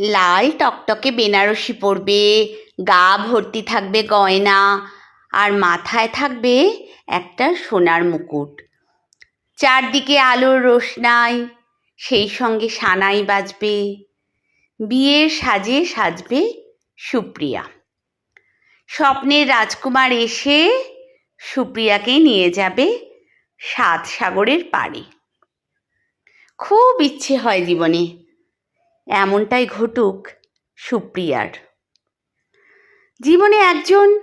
লাল টকটকে বেনারসি পরবে, গা ভর্তি থাকবে গয়না আর মাথায় থাকবে একটা সোনার মুকুট। চারদিকে আলোর রোশনাই, সেই সঙ্গে সানাই বাজবে, বিয়ের সাজে সাজবে সুপ্রিয়া। স্বপ্নের রাজকুমার এসে সুপ্রিয়াকে নিয়ে যাবে সাত সাগরের পাড়ে। খুব ইচ্ছে হয় জীবনে। এমনটাই ঘটুক সুপ্রিয়ার। জীবনে একজন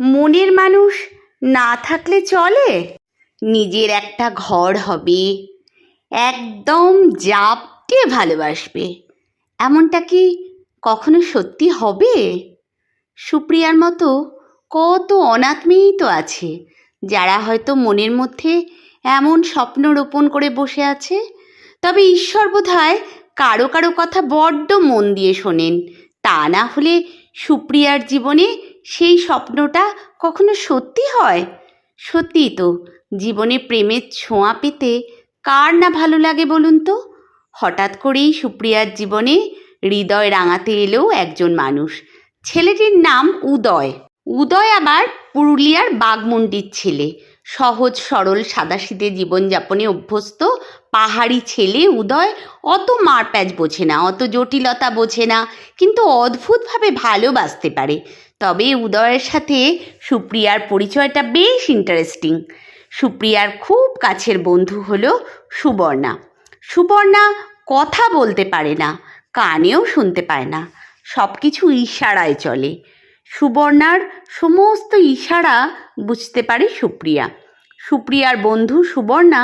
মনের মানুষ না থাকলে চলে? নিজের একটা ঘর হবে। একদম জাপটে ভালোবাসবে। এমনটা কি কখনো সত্যি হবে? সুপ্রিয়ার মতো কত অনাথ মেয়েই তো আছে, যারা হয়তো মনের মধ্যে এমন স্বপ্ন রোপণ করে বসে আছে। তবে ঈশ্বর বোধহয় কারও কারও কথা বড্ড মন দিয়ে শোনেন। তা না হলে সুপ্রিয়ার জীবনে সেই স্বপ্নটা কখনো সত্যি হয়? সত্যিই তো, জীবনে প্রেমের ছোঁয়া পেতে কার না ভালো লাগে বলুন তো? হঠাৎ করেই সুপ্রিয়ার জীবনে হৃদয় রাঙাতে এলো একজন মানুষ। ছেলেটির নাম উদয়। উদয় আবার পুরুলিয়ার বাগমুন্ডির ছেলে। সহজ সরল সাদাসিদে জীবনযাপনে অভ্যস্ত পাহাড়ি ছেলে উদয় অত মারপ্যাচ বোঝে না, অত জটিলতা বোঝে না, কিন্তু অদ্ভুতভাবে ভালোবাসতে পারে। তবে উদয়ের সাথে সুপ্রিয়ার পরিচয়টা বেশ ইন্টারেস্টিং সুপ্রিয়ার খুব কাছের বন্ধু হলো সুবর্ণা। সুবর্ণা কথা বলতে পারে না, কানেও শুনতে পায় না সব কিছু ইশারায় চলে। সুবর্ণার সমস্ত ইশারা বুঝতে পারে সুপ্রিয়া। সুপ্রিয়ার বন্ধু সুবর্ণা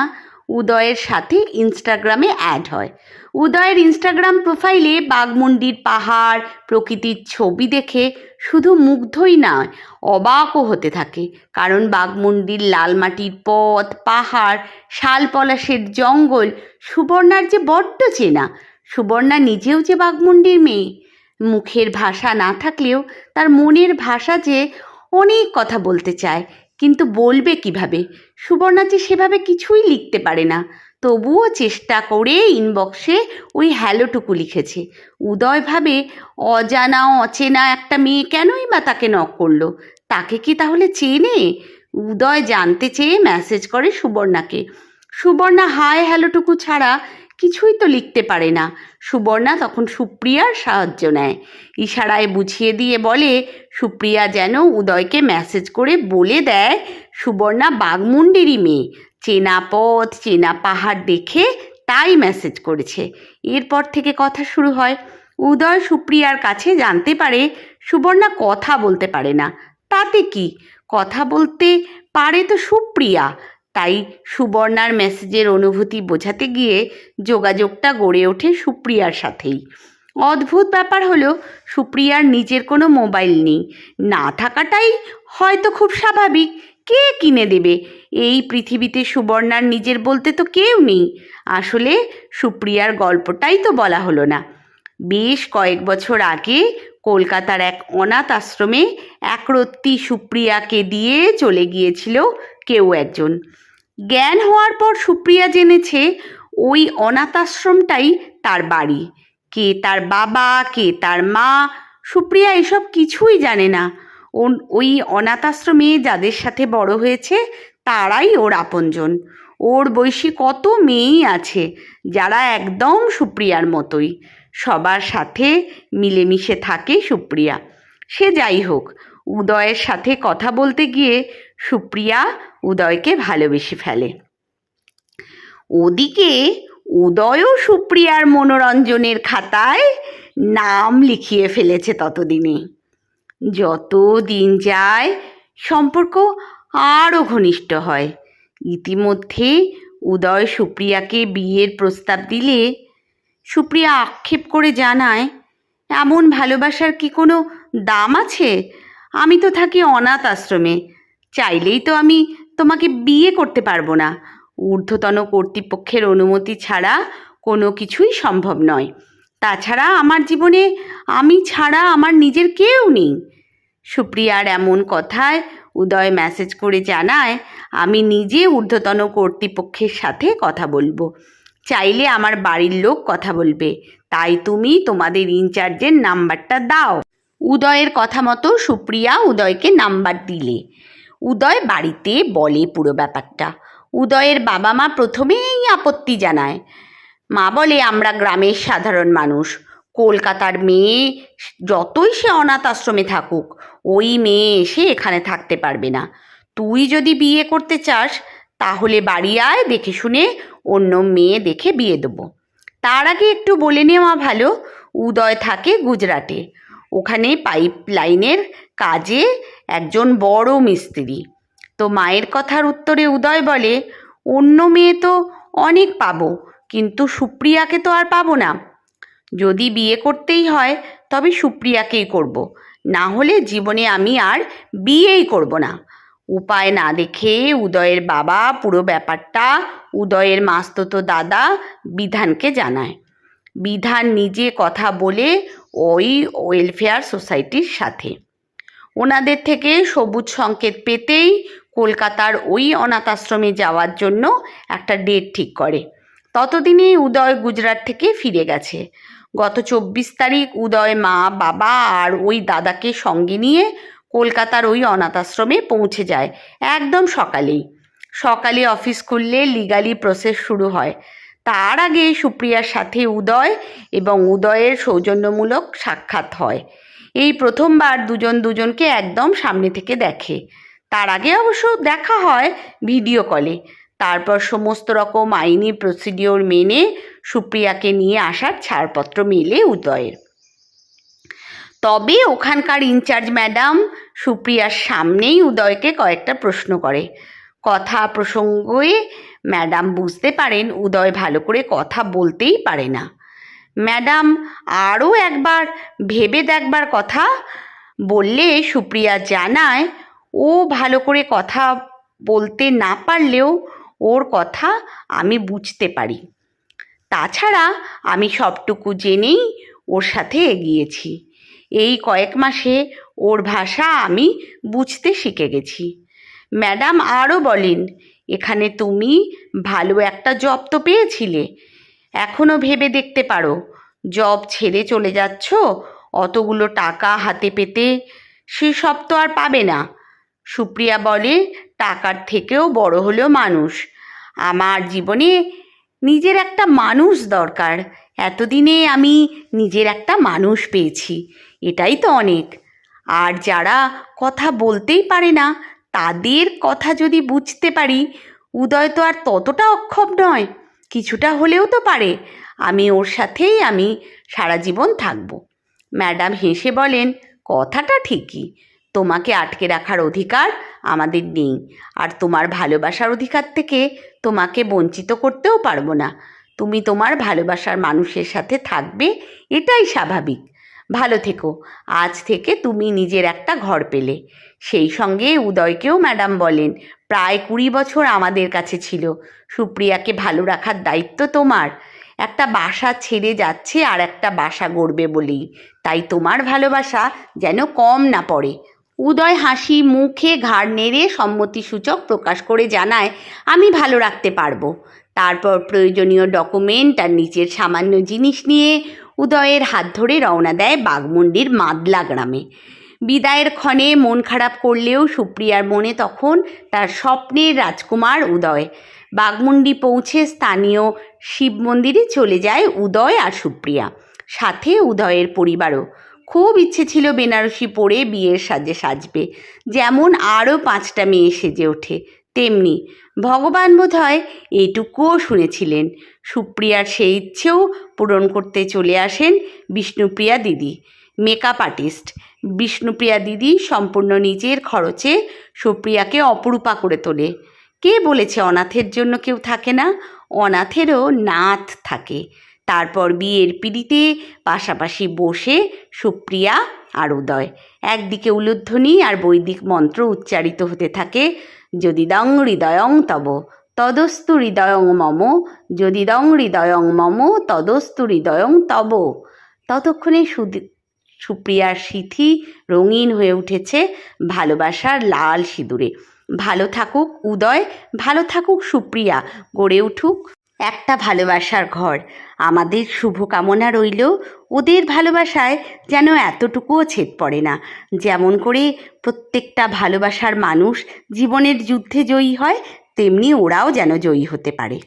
উদয়ের সাথে ইনস্টাগ্রামে অ্যাড হয়। উদয়ের ইনস্টাগ্রাম প্রোফাইলে বাঘমুন্ডির পাহাড়, প্রকৃতির ছবি দেখে শুধু মুগ্ধই নয়, অবাকও হতে থাকে। কারণ বাঘমুন্ডির লাল মাটির পথ, পাহাড়, শাল পলাশের জঙ্গল, সুবর্ণার যে বড্ড চেনা, সুবর্ণা নিজেও যে বাঘমুন্ডির মেয়ে। মুখের ভাষা না থাকলেও তার মনের ভাষা যে অনেক কথা বলতে চায় কিন্তু বলবে কীভাবে? সুবর্ণা যে সেভাবে কিছুই লিখতে পারে না। তবুও চেষ্টা করে ইনবক্সে ওই হ্যালোটুকু লিখেছে। উদয় ভাবে অজানা, অচেনা একটা মেয়ে কেনই বা তাকে নক করল? তাকে কি তাহলে চেনে? উদয় জানতে চেয়ে মেসেজ করে সুবর্ণাকে। সুবর্ণা হাই হ্যালোটুকু ছাড়া কিছুই তো লিখতে পারে না। সুবর্ণা তখন সুপ্রিয়ার সাহায্য নেয়। ইশারায় বুঝিয়ে দিয়ে বলে, সুপ্রিয়া যেন উদয়কে মেসেজ করে বলে দেয়, সুবর্ণা বাঘমুন্ডেরই মেয়ে। চেনা পথ, চেনা পাহাড় দেখে তাই মেসেজ করেছে। এরপর থেকে কথা শুরু হয়। উদয় সুপ্রিয়ার কাছে জানতে পারে, সুবর্ণা কথা বলতে পারে না। তাতে কি? কথা বলতে পারে তো সুপ্রিয়া। তাই সুবর্ণার মেসেজের অনুভূতি বোঝাতে গিয়ে যোগাযোগটা গড়ে ওঠে সুপ্রিয়ার সাথেই। অদ্ভুত ব্যাপার হলো, সুপ্রিয়ার নিজের কোনো মোবাইল নেই। না থাকাটাই হয়তো খুব স্বাভাবিক। কে কিনে দেবে? এই পৃথিবীতে সুবর্ণার নিজের বলতে তো কেউ নেই। আসলে সুপ্রিয়ার গল্পটাই তো বলা হলো না। বেশ কয়েক বছর আগে কলকাতার এক অনাথ আশ্রমে একরত্তি সুপ্রিয়াকে দিয়ে চলে গিয়েছিল কেউ একজন। জ্ঞান হওয়ার পর সুপ্রিয়া জেনেছে ওই অনাথ আশ্রমটাই তার বাড়ি। কে তার বাবা, কে তার মা, সুপ্রিয়া এসব কিছুই জানে না। ওই অনাথ আশ্রমে যাদের সাথে বড় হয়েছে, তারাই ওর আপনজন। ওর বয়সী কত মেয়েই আছে, যারা একদম সুপ্রিয়ার মতোই। সবার সাথে মিলেমিশে থাকে সুপ্রিয়া। সে যাই হোক, উদয়ের সাথে কথা বলতে গিয়ে সুপ্রিয়া উদয়কে ভালোবেসে ফেলে। ওদিকে উদয়ও সুপ্রিয়ার মনোরঞ্জনের খাতায় নাম লিখিয়ে ফেলেছে ততদিনে। যত দিন যায়, সম্পর্ক আরও ঘনিষ্ঠ হয়। ইতিমধ্যে উদয় সুপ্রিয়াকে বিয়ের প্রস্তাব দিলে সুপ্রিয়া আক্ষেপ করে জানায়, এমন ভালোবাসার কি কোনো দাম আছে? আমি তো থাকি অনাথ আশ্রমে। চাইলেই তো আমি তোমাকে বিয়ে করতে পারব না। ঊর্ধ্বতন কর্তৃপক্ষের অনুমতি ছাড়া কোনো কিছুই সম্ভব নয়। তাছাড়া আমার জীবনে আমি ছাড়া আমার নিজের কেউ নেই। সুপ্রিয়ার এমন কথায় উদয় মেসেজ করে জানায়, আমি নিজে ঊর্ধ্বতন কর্তৃপক্ষের সাথে কথা বলব। চাইলে আমার বাড়ির লোক কথা বলবে। তাই তুমি তোমাদের ইনচার্জের নাম্বারটা দাও। উদয়ের কথা মতো সুপ্রিয়া উদয়কে নাম্বার দিলে। উদয় বাড়িতে বলে পুরো ব্যাপারটা। উদয়ের বাবা মা প্রথমেই আপত্তি জানায়। মা বলে, আমরা গ্রামের সাধারণ মানুষ। কলকাতার মেয়ে যতই সে অনাথ আশ্রমে থাকুক, ওই মেয়ে এসে এখানে থাকতে পারবে না। তুই যদি বিয়ে করতে চাস, তাহলে বাড়ি আয়, দেখে শুনে অন্য মেয়ে দেখে বিয়ে দেবো। তার আগে একটু বলে নেওয়া ভালো। উদয় থাকে গুজরাটে। ওখানে পাইপ লাইনের কাজে একজন বড় মিস্ত্রি। তো মায়ের কথার উত্তরে উদয় বলে, অন্য মেয়ে তো অনেক পাবো, কিন্তু সুপ্রিয়াকে তো আর পাবো না। যদি বিয়ে করতেই হয়, তবে সুপ্রিয়াকেই করব। না হলে জীবনে আমি আর বিয়েই করব না। উপায় না দেখে উদয়ের বাবা পুরো ব্যাপারটা উদয়ের মাস্ততো দাদা বিধানকে জানায়। বিধান নিজে কথা বলে ওই ওয়েলফেয়ার সোসাইটির সাথে। ওনাদের থেকে সবুজ সংকেত পেতেই কলকাতার ওই অনাথ আশ্রমে যাওয়ার জন্য একটা ডেট ঠিক করে। ততদিনে উদয় গুজরাট থেকে ফিরে গেছে। গত চব্বিশ তারিখ উদয় মা, বাবা আর ওই দাদাকে সঙ্গে নিয়ে কলকাতার ওই অনাথ আশ্রমে পৌঁছে যায়। একদম সকালেই। সকালে অফিস খুললে লিগালি প্রসেস শুরু হয়। তার আগে সুপ্রিয়ার সাথে উদয় এবং উদয়ের সৌজন্যমূলক সাক্ষাৎ হয়। এই প্রথমবার দুজন দুজনকে একদম সামনে থেকে দেখে। তার আগে অবশ্য দেখা হয় ভিডিও কলে। তারপর সমস্ত রকম আইনি প্রসিডিওর মেনে সুপ্রিয়াকে নিয়ে আসার ছাড়পত্র মেলে উদয়ের। তবে ওখানকার ইনচার্জ ম্যাডাম সুপ্রিয়ার সামনেই উদয়কে কয়েকটা প্রশ্ন করে। কথা প্রসঙ্গে ম্যাডাম বুঝতে পারেন, উদয় ভালো করে কথা বলতেই পারে না। ম্যাডাম, আরও একবার ভেবে দেখবার কথা বললে সুপ্রিয়া জানায়, ও ভালো করে কথা বলতে না পারলেও ওর কথা আমি বুঝতে পারি। তাছাড়া আমি সবটুকু জেনেই ওর সাথে এগিয়েছি। এই কয়েক মাসে ওর ভাষা আমি বুঝতে শিখে গেছি। ম্যাডাম আরও বলেন এখানে তুমি ভালো একটা জব তো পেয়েছিলে। এখনও ভেবে দেখতে পারো জব ছেড়ে চলে যাচ্ছ, অতগুলো টাকা হাতে পেতে সেসব তো আর পাবে না। সুপ্রিয়া বলে, টাকার থেকেও বড় হলো মানুষ। আমার জীবনে নিজের একটা মানুষ দরকার। এতদিনে আমি নিজের একটা মানুষ পেয়েছি, এটাই তো অনেক। আর যারা কথা বলতেই পারে না তাদের কথা যদি বুঝতে পারি, উদয় তো আর ততটা অক্ষম নয়, কিছুটা হলেও তো পারে। আমি ওর সাথেই আমি সারা জীবন থাকব। ম্যাডাম হেসে বলেন, কথাটা ঠিকই। তোমাকে আটকে রাখার অধিকার আমাদের নেই। আর তোমার ভালোবাসার অধিকার থেকে তোমাকে বঞ্চিত করতেও পারব না। তুমি তোমার ভালোবাসার মানুষের সাথে থাকবে, এটাই স্বাভাবিক। ভালো থেকো। আজ থেকে তুমি নিজের একটা ঘর পেলে। সেই সঙ্গে উদয়কেও ম্যাডাম বলেন, প্রায় কুড়ি বছর আমাদের কাছে ছিল। সুপ্রিয়াকে ভালো রাখার দায়িত্ব তোমার। একটা বাসা ছেড়ে যাচ্ছে আর একটা বাসা গড়বে বলেই। তাই তোমার ভালোবাসা যেন কম না পড়ে। উদয় হাসি মুখে ঘাড় নেড়ে সম্মতিসূচক প্রকাশ করে জানায়, আমি ভালো রাখতে পারব। তারপর প্রয়োজনীয় ডকুমেন্ট আর নিচের সামান্য জিনিস নিয়ে উদয়ের হাত ধরে রওনা দেয় বাঘমুন্ডির মাদলা গ্রামে। বিদায়ের ক্ষণে মন খারাপ করলেও সুপ্রিয়ার মনে তখন তার স্বপ্নের রাজকুমার উদয়। বাঘমুন্ডি পৌঁছে স্থানীয় শিব মন্দিরে চলে যায় উদয় আর সুপ্রিয়া। সাথে উদয়ের পরিবারও। খুব ইচ্ছে ছিল বেনারসি পরে বিয়ের সাজে সাজবে। যেমন আরও পাঁচটা মেয়ে সেজে ওঠে। তেমনি ভগবান বোধ হয় এইটুকুও শুনেছিলেন। সুপ্রিয়ার সেই ইচ্ছেও পূরণ করতে চলে আসেন বিষ্ণুপ্রিয়া দিদি মেকআপ আর্টিস্ট বিষ্ণুপ্রিয়া দিদি সম্পূর্ণ নিজের খরচে সুপ্রিয়াকে অপরূপা করে তোলে। কে বলেছে অনাথের জন্য কেউ থাকে না? অনাথেরও নাথ থাকে। তারপর বিয়ের পিড়িতে পাশাপাশি বসে সুপ্রিয়া আর উদয়। একদিকে উলুধ্বনি আর বৈদিক মন্ত্র উচ্চারিত হতে থাকে যদি দং হৃদয়ং তব, তদস্তু হৃদয়ং মম, যদি দং হৃদয়ং মম, তদস্তু হৃদয়ং তব। ততক্ষণে সুপ্রিয়ার সিথি রঙিন হয়ে উঠেছে ভালোবাসার লাল সিঁদুরে। ভালো থাকুক উদয়, ভালো থাকুক সুপ্রিয়া, গড়ে উঠুক একটা ভালোবাসার ঘর। আমাদের শুভকামনা রইল ওদের ভালোবাসায় যেন এতটুকুও ছেদ পড়ে না। যেমন করে প্রত্যেকটা ভালোবাসার মানুষ জীবনের যুদ্ধে জয়ী হয়, তেমনি ওরাও যেন জয়ী হতে পারে।